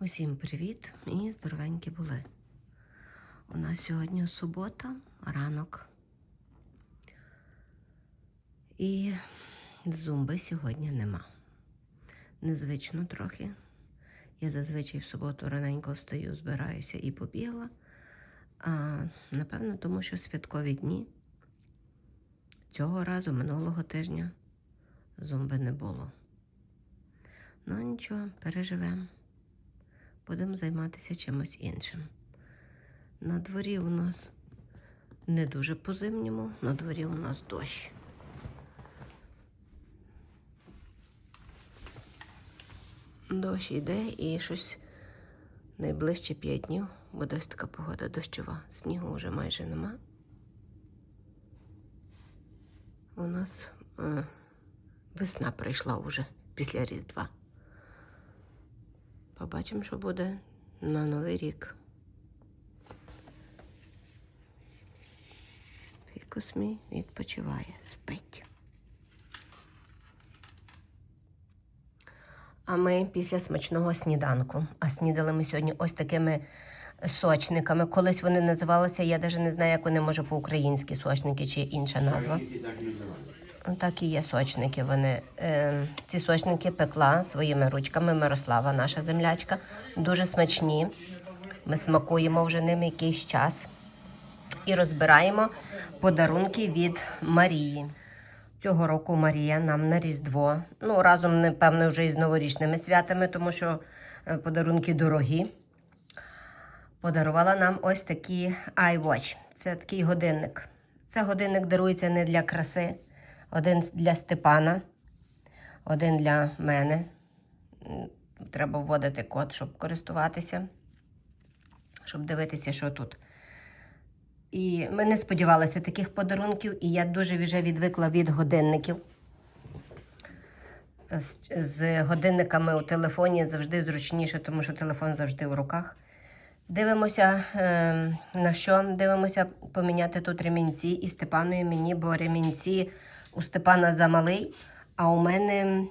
Усім привіт і здоровенькі були. У нас сьогодні субота, ранок. І зумби сьогодні нема. Незвично трохи. Я зазвичай в суботу раненько встаю, збираюся і побігла. А, напевно, тому що святкові дні цього разу, минулого тижня, зумби не було. Ну нічого, переживемо будемо займатися чимось іншим. На дворі у нас не дуже по-зимньому, на дворі у нас дощ. Дощ іде і щось найближче п'ять днів буде ось така погода дощова. Снігу вже майже нема. У нас е, весна прийшла вже після Різдва. Побачимо, що буде на Новий рік. Фікус мій відпочиває, спить. А ми після смачного сніданку. А снідали ми сьогодні ось такими сочниками. Колись вони називалися, я навіть не знаю, як вони може по-українськи сочники чи інша назва. Так і є сочники. Вони е, ці сочники пекла своїми ручками Мирослава, наша землячка. Дуже смачні. Ми смакуємо вже ними якийсь час і розбираємо подарунки від Марії. Цього року Марія нам на Різдво. Ну, разом, напевно, вже із новорічними святами, тому що е, подарунки дорогі. Подарувала нам ось такі iWatch. Це такий годинник. Це годинник дарується не для краси. Один для Степана, один для мене. Треба вводити код, щоб користуватися, щоб дивитися, що тут. І ми не сподівалися таких подарунків, і я дуже вже відвикла від годинників. З, з годинниками у телефоні завжди зручніше, тому що телефон завжди в руках. Дивимося, е, на що дивимося поміняти тут ремінці і Степану і мені, бо ремінці у Степана замалий, а у мене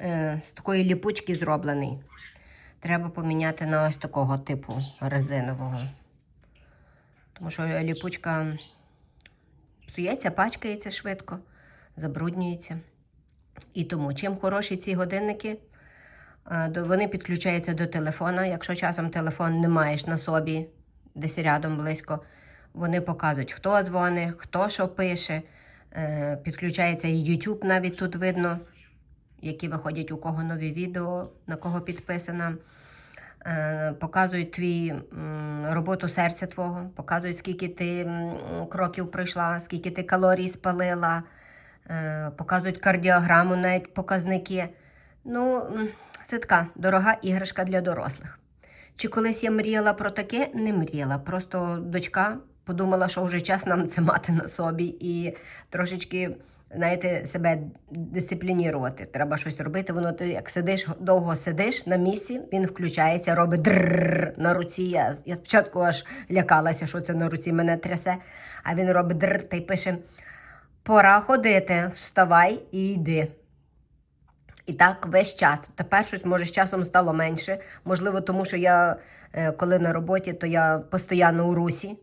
е, з такої ліпучки зроблений. Треба поміняти на ось такого типу резинового. Тому що ліпучка псується, пачкається швидко, забруднюється. І тому, чим хороші ці годинники, е, вони підключаються до телефона. Якщо часом телефон не маєш на собі, десь рядом близько, вони показують, хто дзвонить, хто що пише. Е, Підключається і YouTube навіть тут видно, які виходять у кого нові відео, на кого підписана. Е, Показують твій роботу серця твого, показують, скільки ти кроків пройшла, скільки ти калорій спалила, е, показують кардіограму, навіть показники. Ну, це така дорога іграшка для дорослих. Чи колись я мріяла про таке? Не мріяла. Просто дочка подумала, що вже час нам це мати на собі і трошечки, знаєте, себе дисциплінірувати. Треба щось робити. Воно ти як сидиш, довго сидиш на місці, він включається, робить дрррр на руці. Я, я спочатку аж лякалася, що це на руці мене трясе, а він робить дрррр та й пише: Пора ходити, вставай і йди. І так весь час. Тепер щось може з часом стало менше. Можливо, тому що я, е, коли на роботі, то я постійно у русі.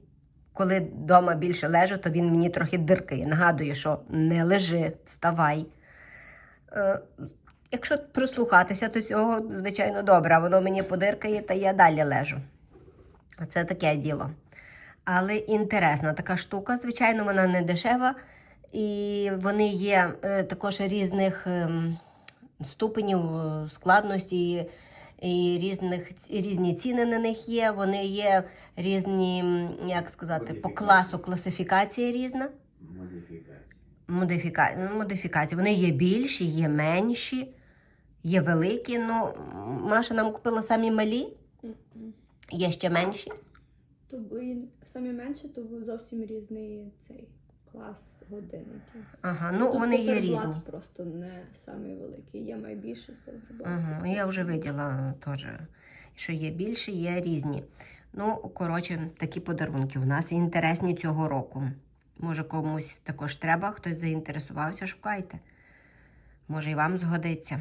Коли вдома більше лежу, то він мені трохи диркає. Нагадує, що не лежи, вставай. Е, Якщо прислухатися до цього, звичайно, добре, воно мені подиркає, та я далі лежу. Це таке діло. Але інтересна така штука, звичайно, вона не дешева. І вони є е, також різних ем, ступенів е, складності і різних різні ціни на них є. Вони є різні, як сказати, по класу класифікація різна. Модифікація. Модифіка... ну, Модифікації. Вони є більші, є менші, є великі. Ну, Маша нам купила самі малі, є ще менші. То самі менше, то зовсім різний цей клас годинників. Ага, ну тут вони є різні. просто не самий великий. Є найбільший циферблат. Ага, я вже виділа теж, що є більші, є різні. Ну, коротше, такі подарунки у нас інтересні цього року. Може, комусь також треба, хтось заінтересувався, шукайте. Може, і вам згодиться.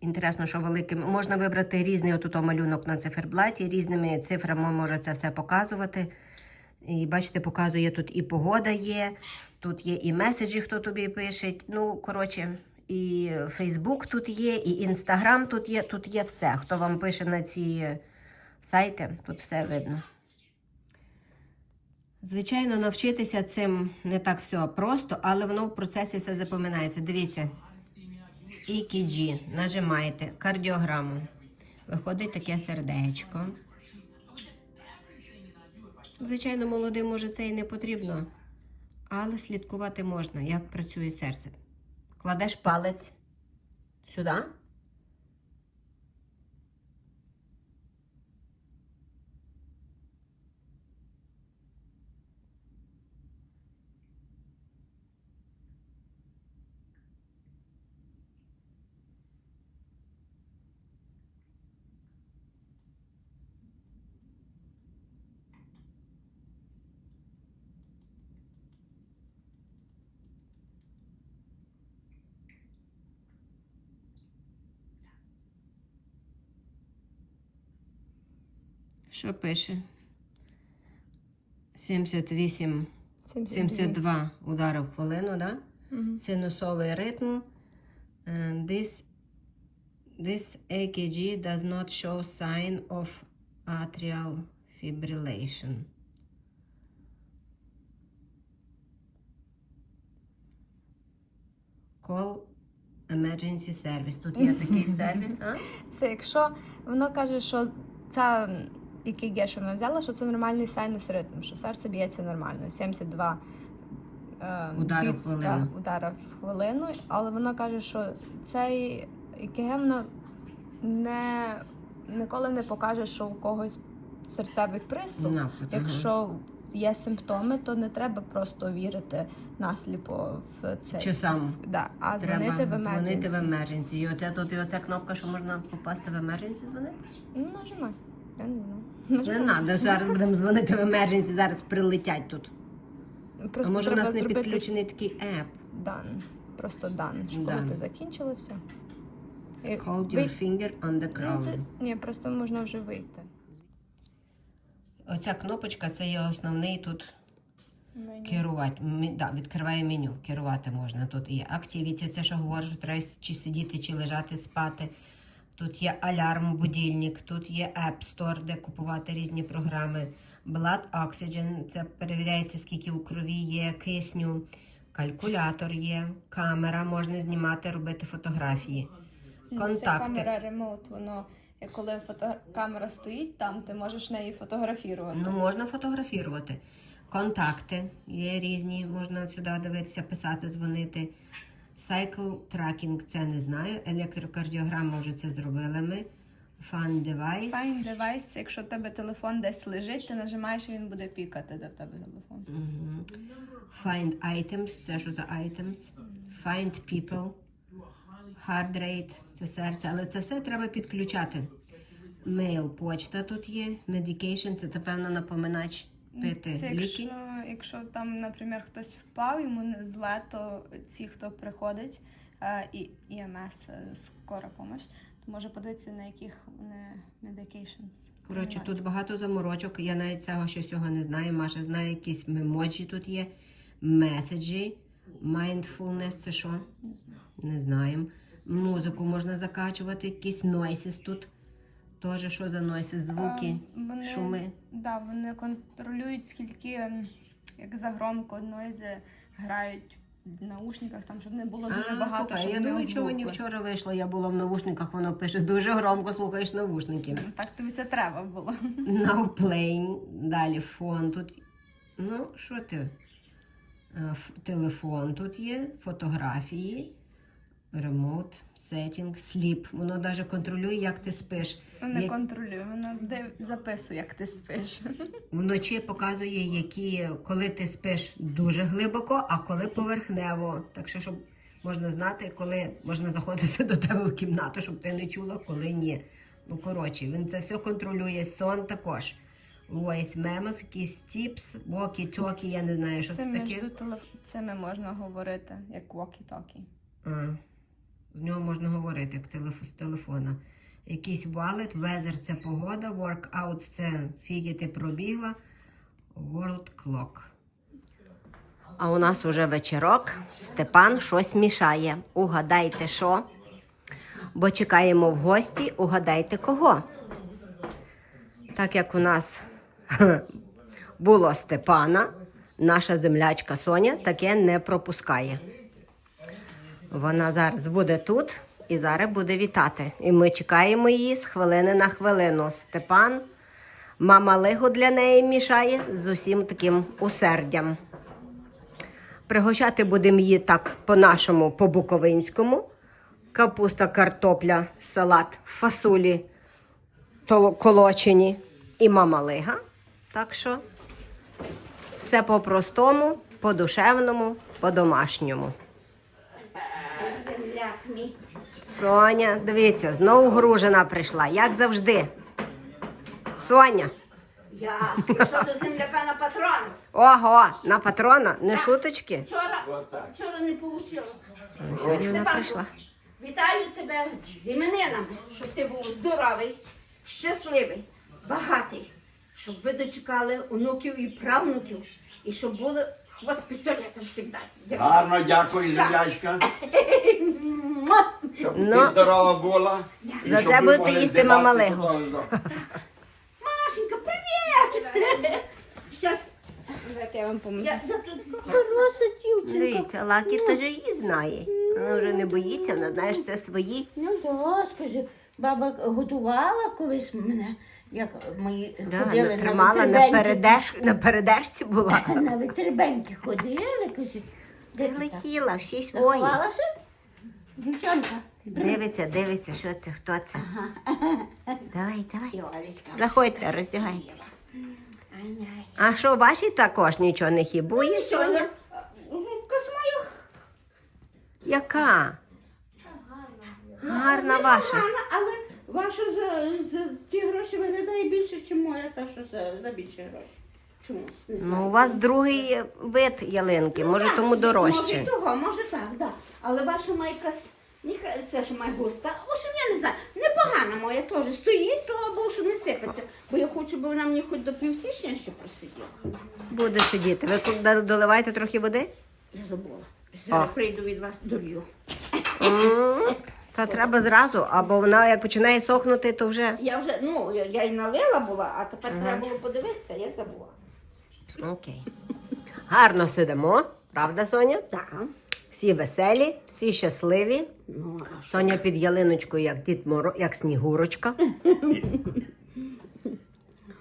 Інтересно, що великим. Можна вибрати різний отут малюнок на циферблаті, різними цифрами може це все показувати. І бачите, показує тут і погода є, тут є і меседжі, хто тобі пише. Ну, коротше, і Фейсбук тут є, і Інстаграм тут є, тут є все. Хто вам пише на ці сайти, тут все видно. Звичайно, навчитися цим не так все просто, але воно в процесі все запоминається. Дивіться. EKG. Нажимаєте кардіограму. Виходить таке сердечко. Звичайно, молодим може це і не потрібно, але слідкувати можна, як працює серце. Кладеш палець сюди. Що пише? 78, 72 удари в хвилину, да? Мгм. Синусовий ритм. And this, this EKG does not show sign of atrial fibrillation. Call emergency service. Тут є такий сервіс, а? Це якщо воно каже, що ця ІКГ, що вона взяла, що це нормальний сайнус ритм, що серце б'ється нормально. 72 е, Удари в хвилину. удара в хвилину, але воно каже, що цей воно не, ніколи не покаже, що у когось серцевий приступ. Напад. Якщо є симптоми, то не треба просто вірити насліпо в цей. Чи сам Да, а дзвонити в треба дзвонити в emergency. emergency. І оце тут і оця кнопка, що можна попасти в emergency дзвонити? Ну, нажимай. Я не знаю. Не треба, зараз будемо дзвонити в emergency, зараз прилетять тут. Просто а може в треба нас не зробити підключений такий еп? дан. Просто дан. Що коли Дан. ти закінчила, все. І Hold вий- your finger on the Ну, crown. це... Ні, просто можна вже вийти. Оця кнопочка це є основний тут Мені. керувати. Мі- Да, відкриває меню. Керувати можна. Тут є activity, це що говориш, що треба чи сидіти, чи лежати, спати. Тут є алярм, будильник, тут є App Store, де купувати різні програми. Blood Oxygen, це перевіряється, скільки у крові є кисню. Калькулятор є, камера, можна знімати, робити фотографії. Це камера ремоут, воно як коли фото... камера стоїть там, ти можеш неї фотографувати. Ну, можна фотографувати. Контакти є різні, можна сюди дивитися, писати, дзвонити. Cycle tracking це не знаю. Електрокардіограма вже це зробили ми. Fun device. Find device, це якщо в тебе телефон десь лежить, ти нажимаєш і він буде пікати до тебе телефон. Мгм. Find items, це що за items. Find people. Heart rate, це серце, але це все треба підключати. Mail, почта тут є. Medication, це напевно напоминач пити Це ліки. якщо, якщо там, наприклад, хтось впав, йому не зле, то ці, хто приходить, е, і ІМС, е, скора помощь, то може подивитися, на яких вони medications. Коротше, тут багато заморочок. Я навіть цього ще всього не знаю. Маша знає, якісь мемоджі тут є, меседжі, mindfulness, це що? Не знаю. Не знаємо. Музику можна закачувати, якісь нойсіс тут. Теж що за нойсіс? Звуки, А, вони, шуми. Да, вони контролюють, скільки як загромко нойзи грають в наушниках, там, щоб не було дуже А, багато. слухай, щоб я не думаю, що мені вчора вийшло, я була в навушниках, воно пише дуже громко слухаєш навушники. Так тобі це треба було. Now playing, далі фон тут. Ну, що ти? Е, ф- Телефон тут є, фотографії, remote, setting, sleep. Воно навіть контролює, як ти спиш. Воно не Є- контролює, воно де записує, як ти спиш. Вночі показує, які, коли ти спиш дуже глибоко, а коли поверхнево. Так що, щоб можна знати, коли можна заходити до тебе в кімнату, щоб ти не чула, коли ні. Ну, коротше, він це все контролює, сон також. Voice memos, якісь tips, walkie-talkie, я не знаю, що Це це таке. телеф... цими можна говорити, як walkie-talkie. А. З нього можна говорити як телеф- з телефона. Якийсь wallet, weather це погода, workout це скільки ти пробігла, world clock. А у нас уже вечірок. Степан щось мішає. Угадайте що? Бо чекаємо в гості, угадайте кого. Так як у нас було Степана, наша землячка Соня таке не пропускає. Вона зараз буде тут і зараз буде вітати. І ми чекаємо її з хвилини на хвилину. Степан, мама Лигу для неї мішає з усім таким усердям. Пригощати будемо її так по-нашому, по-буковинському. Капуста, картопля, салат, фасолі колочені і мама Лига. Так що все по-простому, по-душевному, по-домашньому. Соня, дивіться, знову гружена прийшла, як завжди. Соня. Я прийшла до земляка на патрон. Ого, на патрона, не шуточки. Вчора, вчора не вийшло. Сьогодні вона прийшла. Вітаю тебе з іменинами, щоб ти був здоровий, щасливий, багатий, щоб ви дочекали онуків і правнуків, і щоб були хвост пістолетом завжди. Гарно дякую, землячка, щоб Ну, ти здорова була. і за щоб це ви будете могли їсти мама здиватися Лего. Машенька, привіт! Щас, Давайте я вам поможу. я, я тут хороша дівчинка. Дивіться, Лакі теж її знає. Вона вже не боїться, вона знає, що це свої. Ну да, скажи, баба готувала колись мене, як мої Да, ходили вона тримала на, витребеньки. передеш, на передешці була. На витребеньки ходили, каже. Де ти так? Летіла, всі свої. Заховалася? Дівчонка. Дивиться, дивиться, що це, хто це. Давай, давай. Йолечка. Заходьте, роздягайтеся. Ай-яй. А що, ваші також нічого не хібує, Соня? Космою Яка? Гарна ваша. гарна, але ваша за, за ті гроші виглядає ніж моя, та що за, за більше гроші. Чому? Не знаю. Ну, у вас другий вид ялинки, може тому Може дорожче. того, може так, да. Але ваша якась, ніхай це ж має густа. В общем, я не знаю. Непогана моя теж. Стоїть, слава Богу, що не сипеться. Бо я хочу, бо вона мені хоч до півсічня ще просиділа. Буде сидіти. Ви коли доливаєте трохи води? Я забула. Зараз А. прийду від вас долью. М, Та треба зразу, або вона як починає сохнути, то вже. Я вже, ну, я, я й налила була, а тепер треба було подивитися, я забула. Окей. Гарно сидимо, правда, Соня? Так. Всі веселі, всі щасливі. Ну, а що? Соня під ялиночкою, як дід Моро, як снігурочка.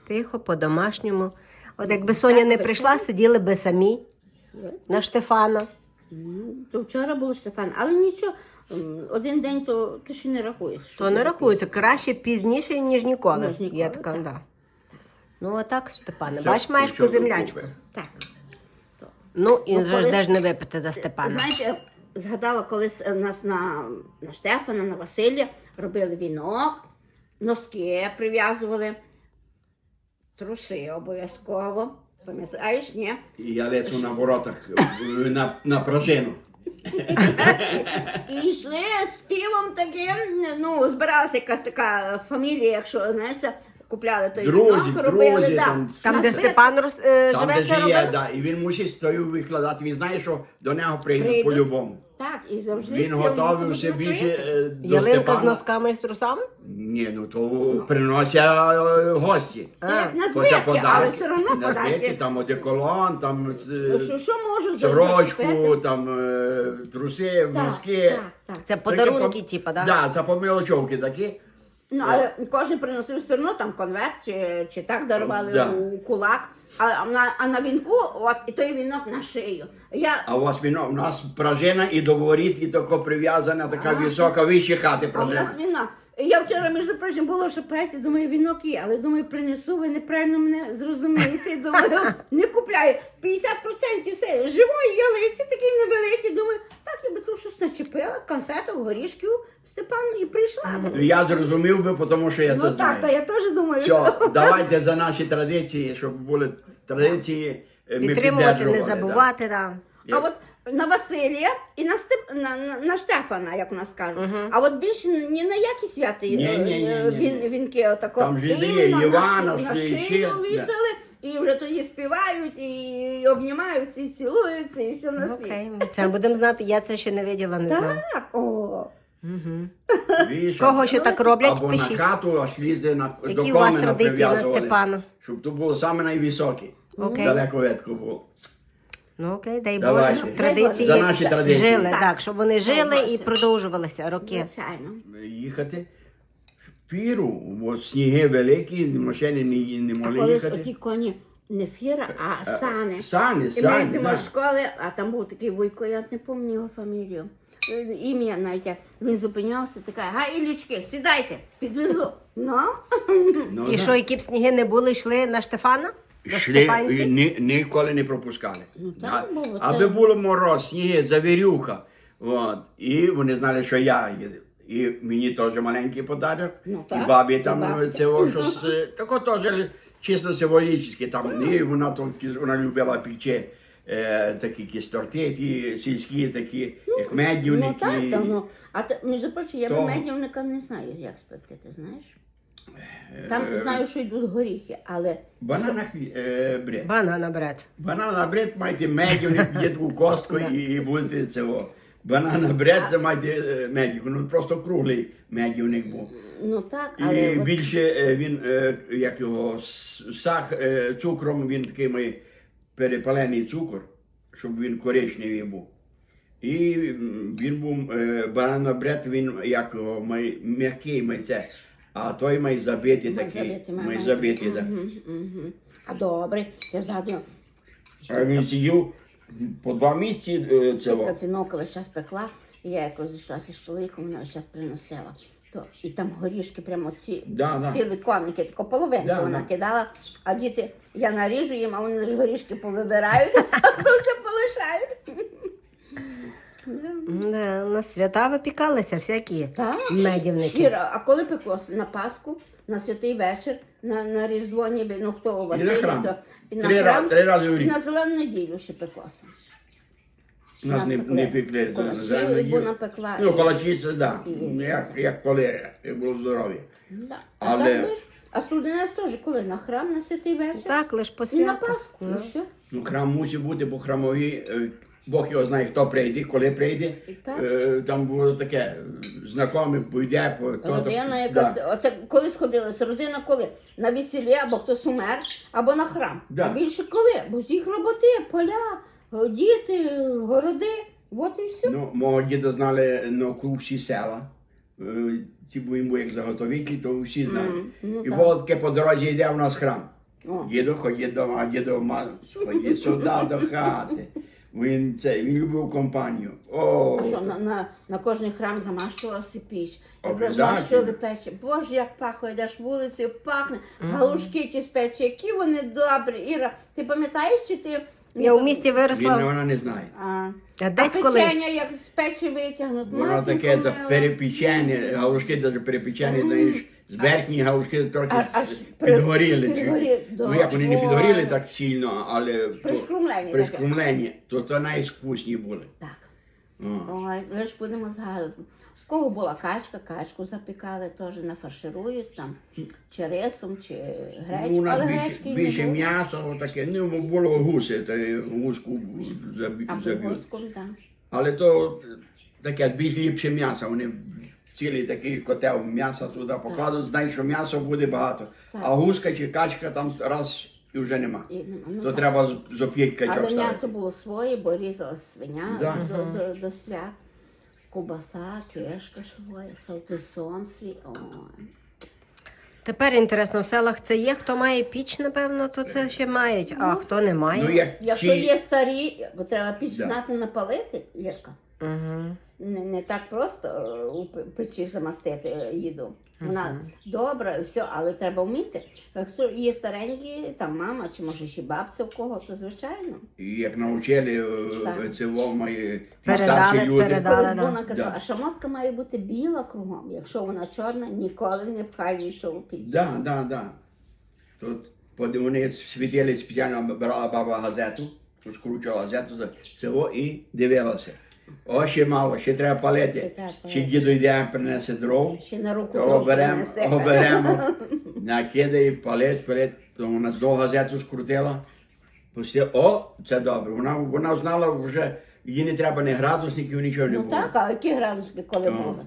Тихо, по-домашньому. От якби Соня не прийшла, сиділи би самі на Штефана. Ну, то вчора було Стефан, але нічого, один день то, то ще не рахуєш. То не рахується краще пізніше, ніж ніколи. Ніж ніколи, Я така, так. да. Ну, отак, Степане. Все, Бач, маєш ту землячку. Так. Ну, і Ну, колись- ж де ж не випити за Степана. Знаєте, згадала, колись у нас на, на Штефана, на Василія робили вінок, носки прив'язували, труси обов'язково. Пам'ятаєш, ні? І я лечу на воротах е, на, на пружину. І йшли співом таким, ну, збиралася якась така фамілія, якщо знаєш, купляли той Друзі, вінок, робили. друзі, да. там- Там, де Степан роз, е, Там, живе, де це жиє, робили? да, і він мусить стою викладати. Він знає, що до нього прийдуть Прийдуть. по-любому. Так, і завжди Він готовий мусимо все більше зробити. е, до Ялинка з Степана. носками і з трусами? Ні, ну то приносять е, гості. Та як на Хоча збитки, але все одно на збитки, податки. там одеколон, там е, Ну, Що, що можу сорочку, зачепити? там е, труси, Так, носки. так, так. Це подарунки, по- типу, да? Да, це помилочовки такі. Ну, але кожен приносив все одно там конверт, чи, чи так дарували Да. у кулак. А, а, на, а на вінку, от, і той вінок на шию. Я, А у вас віно, у нас пражина і договорит, і тако прив'язана, така А. висока, вище хати а в нас пражина. вінок. І Я вчора, між прочим, було в шапеті, думаю, вінок є, але думаю, принесу, ви неправильно мене зрозумієте. Думаю, не купляю. 50% все. Живої ялиці такі невеликі. Думаю, так я би тут щось начепила, конфеток, горішків Степану і прийшла. Я зрозумів би, тому що я це ну так, та я теж думаю, що. Давайте за наші традиції, щоб були традиції, е, ми Підтримувати, не піддержували, да. забувати, да. А от на Василія і на, Степ... на, на, на Штефана, як у нас кажуть. А от більше ні на які святи Ні, ні, ні, е, ні, він, вінки отако. Там же є Іменно Івана, на, ши- на ще, шию да. вішали, і вже тоді співають, і обнімаються, і цілуються, і все на світ. Окей, ми це будемо знати. Я це ще не виділа, не знаю. Так, о. Угу. Кого ще так роблять, Або пишіть. на хату, аж лізли на, до Які у вас комина традиції на прив'язували. Степана? Щоб то було саме найвисоке. Окей. Далеко ветко було. Ну окей, дай Давайте. Боже. Традиції За наші традиції. жили, Так. так, щоб вони жили і продовжувалися роки. Звичайно. Їхати в піру, бо сніги великі, машини не, не А могли колись їхати. оті коні не фіра, а сани. Сани, І ми сани, йдемо да. з школи, а там був такий вуйко, я не пам'ятаю його фамілію. Е, Ім'я навіть як він зупинявся, така, га, Ілючки, сідайте, підвезу. Ну, Ну, І да. що, які б сніги не були, йшли на Штефана? До Йшли, Штефанців? і ні, ніколи не пропускали. Ну, так було, це- Аби було мороз, сніги, завірюха. От. І вони знали, що я їду. І мені теж маленький подарок. Ну, і так, бабі там бабці. це щось. е, Тако теж чисто символічне. Там. І вона, тільки- вона любила піче. Е, такі якісь торти, ті сільські, такі, як медівники. ну так, та, ну. А те, між прочим, я би медівника не знаю, як спекти, ти знаєш? Там Е, знаю, що йдуть горіхи, але Банана е, бред. Банана бред. Банана бред маєте медівник, є таку костку і будете цього. Банана бред це маєте е, медівник. Ну просто круглий медівник був. ну так, І але от- більше е, він, е, як його, с- сах, е, цукром, він такий має перепалений цукор, щоб він коричневий був. І м, він був е, банана бред, він як його, має м'який має це. А той має забитий такий. забитий, має- Має має- забитий, так. Мгм, мгм. А добре, я згадую, А він сидів по два місяці е, цього. Та Зіновка весь час пекла, і я як розійшлася з чоловіком, вона весь час приносила. То, і там горішки прямо ці, Да, да. цілі коники, тако половинку Да, вона да. кидала, а діти, я наріжу їм, а вони ж горішки повибирають, а то все полишають. Да, на свята випікалися всякі Так. медівники. Іра, а коли пеклося? На Пасху, на святий вечір, на, на Різдво, ніби, ну хто у вас І на є, храм. то- і на Три, храм, раз, три рази в і рік. на зелену неділю ще пеклося. Нас не, не пекли землю. вона пекла. Ну, колочі це, да. Ну, Як, як коли як було здоров'я. Да. А, Але- так, ж- а студенець теж коли? На храм, на святий вечір? Так, лиш по І на святах. Пасху. Ну. І все. Ну, храм мусить бути по храмовій. е, Бог його знає, хто прийде, коли прийде. Е, Там було таке, е, знайомий пойде, по то, Родина якась. да. Оце коли сходилися? Родина коли? На весілля, або хтось умер, або на храм. Да. А більше коли? Бо з їх роботи, поля, е, діти, городи. От і все. Ну, мого діда знали на округ всі села. Е, Ці були як заготовителі, то всі знають. Мгм, ну І так. було таке по дорозі йде у нас храм. Діду ходить до а діду ходить сюди до хати. Він це він любив компанію. О, А що, на, на, на кожний храм замащувалася піч. Як Обов'язательно. розмащували печі. Боже, як пахло, йдеш вулицею, пахне. Галушки ті з печі, які вони добрі. Іра, ти пам'ятаєш, чи ти... Я у місті він виросла. вона не знає. А, А десь а колись. печення, як з печі витягнуть. Воно матінко таке за мила. перепічені, галушки навіть перепічені, знаєш, з верхні галушки трохи при- підгоріли. чи- підгорі- Ну як вони не підгоріли так сильно, але то- Пришкрумлені таке. пришкрумлені, то то найскусні були. Так. О. Ой, ви ж будемо згадувати. У кого була качка, качку запікали, теж нафарширують там, чи рисом, чи гречку. Ну, у нас але більше, гречки не більше було. м'ясо, таке, ну було гуси, то гуску забі- А заб'ють. богоском, так. Але то таке більш ліпше м'ясо. Вони цілий такий котел м'яса туди покладуть, знають, що м'яса буде багато. Так. А гуска чи качка там раз і вже нема. І нема. Ну, То так. треба з- з оп'ять качок Але м'ясо було своє, бо різала свиня Да. до, до, до свят. Кубаса, кишка своя, салтисон свій. Ой. Тепер інтересно, в селах це є. Хто має піч, напевно, то це ще мають, а хто не має. Ну, як Якщо є старі, бо треба піч Да. знати напалити, Ірка. Угу. Не, не так просто е, у печі замастити е, їду. Вона добра все, але треба вміти. Якщо є старенькі, там мама, чи може ще бабця в кого, то звичайно. І як навчили е, Так. це мої Передали, старші люди. передали. Да. вона казала, Да. а шамотка має бути біла кругом. Якщо вона чорна, ніколи не пхай нічого в. Да, да, да. Тут вони світили спеціально брала баба газету, скручувала газету за цього і дивилася. О, ще мало, ще треба Ще палити. Ще діду йде, принесе дров. Ще на руку То трохи оберемо, несе. оберемо, накидає, палить, палить, то вона знову газету скрутила. Пустила. О, це добре. Вона, вона знала вже, їй не треба ні градусників, нічого не Ну було. так, а які градуски коли Ну. були?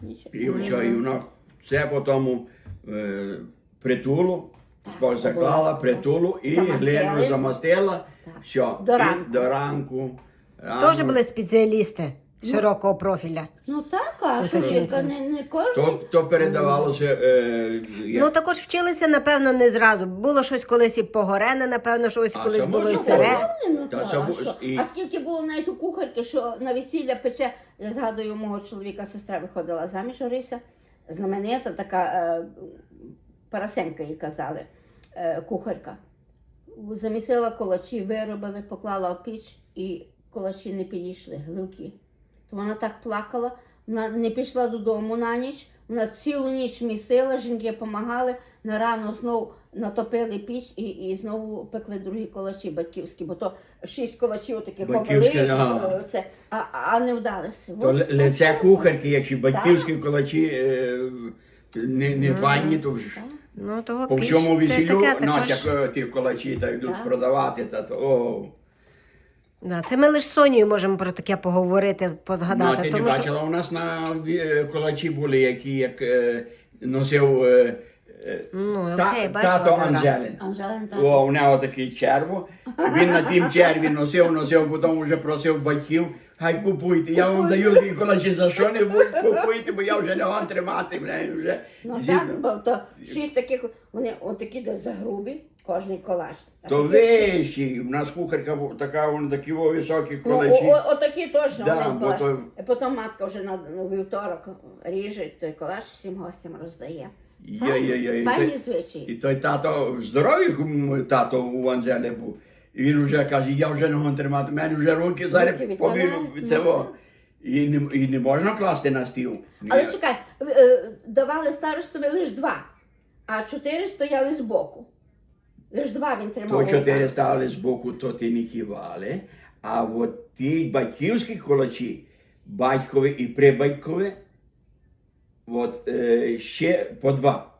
Нічого. І все, і вона все по тому е, притулу, Так, заклала обов'язково. притулу і Замастили. глину замастила. Все, До і до ранку. Теж були спеціалісти широкого профіля. Ну так, а Ну, що жінці. не, не кожен. То, то передавалося. Е, як- Ну також вчилися, напевно, не зразу. Було щось колись і погорене, напевно, щось А, колись було і сире. Ну, Та та, це а, бу- що? і- а скільки було навіть у кухарки, що на весілля пече, я згадую, мого чоловіка сестра виходила заміж Орися, знаменита така е, Парасенка їй казали, е, кухарка. Замісила колачі, виробили, поклала в піч і колачі не підійшли, гливки. То вона так плакала, вона не пішла додому на ніч, вона цілу ніч місила, жінки допомагали, на рано знову натопили піч і, і знову пекли другі колачі батьківські, бо то шість колачів таких ага. е, це, а, а не вдалося. То От, ли- лице так, кухарки, якщо батьківські кулачі е, не, не то ж так. Ну, того по всьому весіллю таке як ті колачі та йдуть Так. продавати, та то о. Да, це ми лише з Сонією можемо про таке поговорити, Ну, а позгадати. ти не тому що... бачила, у нас на е, колачі були, які як е, носив е, е, Ну, та- окей, бачила тато один раз. Анжелин. Анжелин так. О, у нього такий черво. Він на тім черві носив, носив, потім вже просив батьків, хай купуйте. Я вам даю дві колачі за що не купуйте, бо я вже не вам тримати, мене вже. Ну зі- так, бо то шість таких, вони отакі десь загрубі, кожний колаж. А То таких шість. вищі, у нас кухарка така, вони такі о, високі Ну, колачі. о- о- отакі точно Да, один бо колаж. то- потім матка вже на ну, вівторок ріже той колаж, всім гостям роздає. Є-є-є. І Файні той- звичаї. І той тато, здоровий м, тато у Анжелі був. І він вже каже, я вже не можу тримати, в мене вже руки зараз Руки повірю відкладають, це. ну. І не, і не можна класти на стіл. Але чекай, е, давали старостові лише два, а чотири стояли збоку. Лише два він тримав. То що ти стали з боку, то ти не кивали. А от ті батьківські кулачі, батькові і прибатькові, от е, ще по два.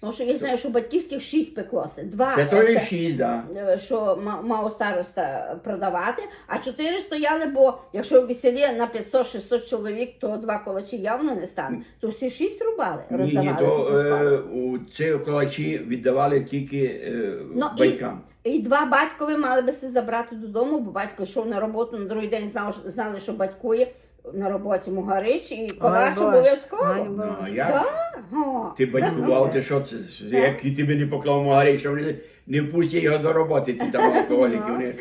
Тому що я знаю, що батьківських шість пеклося. Два Це оце, шість, да. е, що ма- мав староста продавати, а чотири стояли, бо якщо в веселі на 500-600 чоловік, то два колочі явно не стане. То всі шість рубали, Ні, роздавали. ні, то тільки е, у ці колочі віддавали тільки е, Ну, і- батькам. І два батькові мали би се забрати додому, бо батько йшов на роботу, на другий день знав, знали, що батькує на роботі Мугарич, і колач Боже. Ай, обов'язково. Боже. Ну, а як? Так, о. Ти батькував, ти що це? Як і тебе не поклав магарі, що вони не впустять його до роботи, ті там алкоголіки. Вони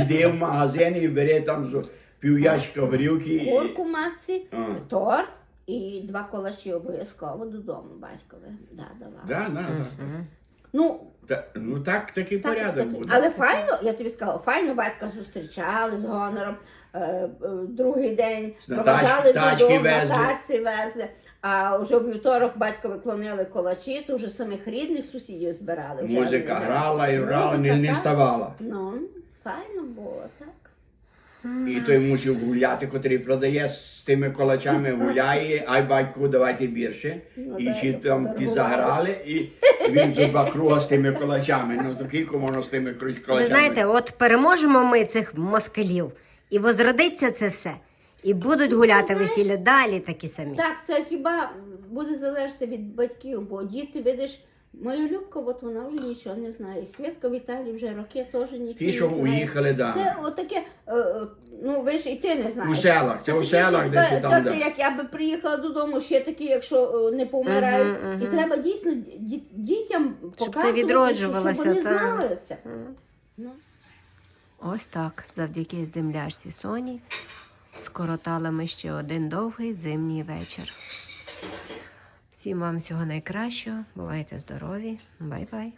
йди в магазин і бери там з- пів'ячка горілки. і- Курку матці, А. торт і два колачі обов'язково додому батькові. Да, давали. Да, да, да. Ну, Та, ну так, такий так, порядок так, буде. але файно, я тобі сказала, файно батька зустрічали з гонором. Е, е, другий день На проважали тачки- тачки додому, на везли. тачці везли. А вже в вівторок батько виклонили колачі, то вже самих рідних сусідів збирали. Вже Музика вже- грала і грала, не, не ставала. Ну, файно було, так. І той мусив гуляти, котрий продає з тими колачами, гуляє, ай батьку, давайте більше. Ну, І чи там ті заграли, і він за два круга з тими колачами. Ну то кілько можна з тими колачами. Ви знаєте, от переможемо ми цих москалів, і возродиться це все. І будуть гуляти весілля далі такі самі. Так, це хіба буде залежати від батьків, бо діти, видиш, моя Любка, от вона вже нічого не знає. Свідка Віталій вже роки теж нічого Ті, що не знає. уїхали, да. Це отаке, е, е, ну ви ж і ти не знаєш. У селах, це у селах, де ще там, Це, да. це як я би приїхала додому, ще такі, якщо е, не помирають. Мгм, І треба дійсно ді- дітям показувати, відроджувалося, щоб вони та. знали це. Мгм. Ну. Ось так, завдяки землячці Соні, скоротали ми ще один довгий зимній вечір. Всім вам всього найкращого, бувайте здорові, бай-бай.